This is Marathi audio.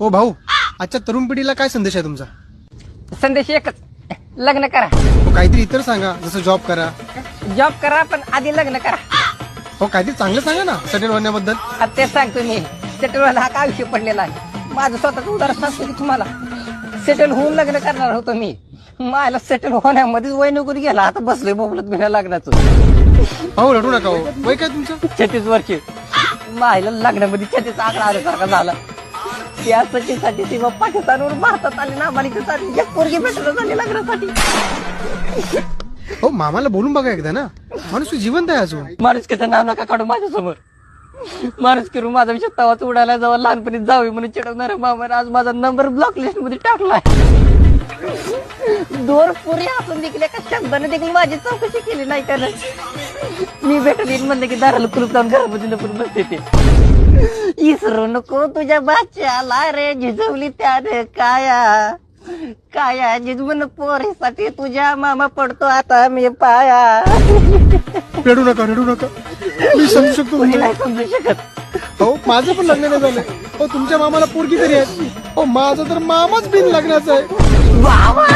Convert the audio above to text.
ओ भाऊ आजच्या तरुण पिढीला काय संदेश आहे तुमचा? संदेश एकच. लग्न करा. हो काहीतरी इतर सांगा जसं जॉब करा. जॉब करा पण आधी लग्न करा. हो काहीतरी चांगलं सांगा ना सेटल होण्याबद्दल. आता तेच सांगतो मी. सेटल व्हायला हा काय आयुष्य पडलेला आहे? माझं स्वतःच उदाहरण सांगतो की तुम्हाला. सेटल होऊन लग्न करणार होतो मी. मायला सेटल होण्यामध्येच वय निघून गेला. आता बसलोय बोबलत बिना लग्नाचं. भाऊ रडू नका हो. वय काय तुमचं? छत्तीस वर्ष. मायला लग्नामध्ये छत्तीस आकडा आल्यासारखा झाला. त्या ती मग पाकिस्तानवरून भारतात आली ना मला तिथं एक पोरगी भेटलं झाली लग्नासाठी. हो मामाला बोलून बघा एकदा ना. माणूस जिवंत आहे अजून. माणूस त्याचं नाव नका काढू माझ्यासमोर माणूस करून माझा विषय तवाच उडायला जेव्हा लहानपणी जावी म्हणून चिडवणार मामाने आज माझा नंबर ब्लॉक लिस्टमध्ये टाकलाय. दोर पुरी असून देखील एका शब्दाने देखील माझी चौकशी केली नाही त्यानं मी येईन म्हणलं की दाराला कुलूप जाऊन घरामध्ये लपून बसते ते. इसरू नको तुझ्या बाच्याला रे झिजवली त्याने काया. काया जिजवून पोरीसाठी तुझ्या मामा पडतो आता मी पाया. रडू नका रडू नका. मी समजू शकतो कोणी तुमचं. नाही समजू शकत. हो माझं पण लग्न नाही झालंय. हो तुमच्या मामाला पोरगी तरी आहे. हो माझं तर मामाच बिन लग्नाचं आहे. बाबा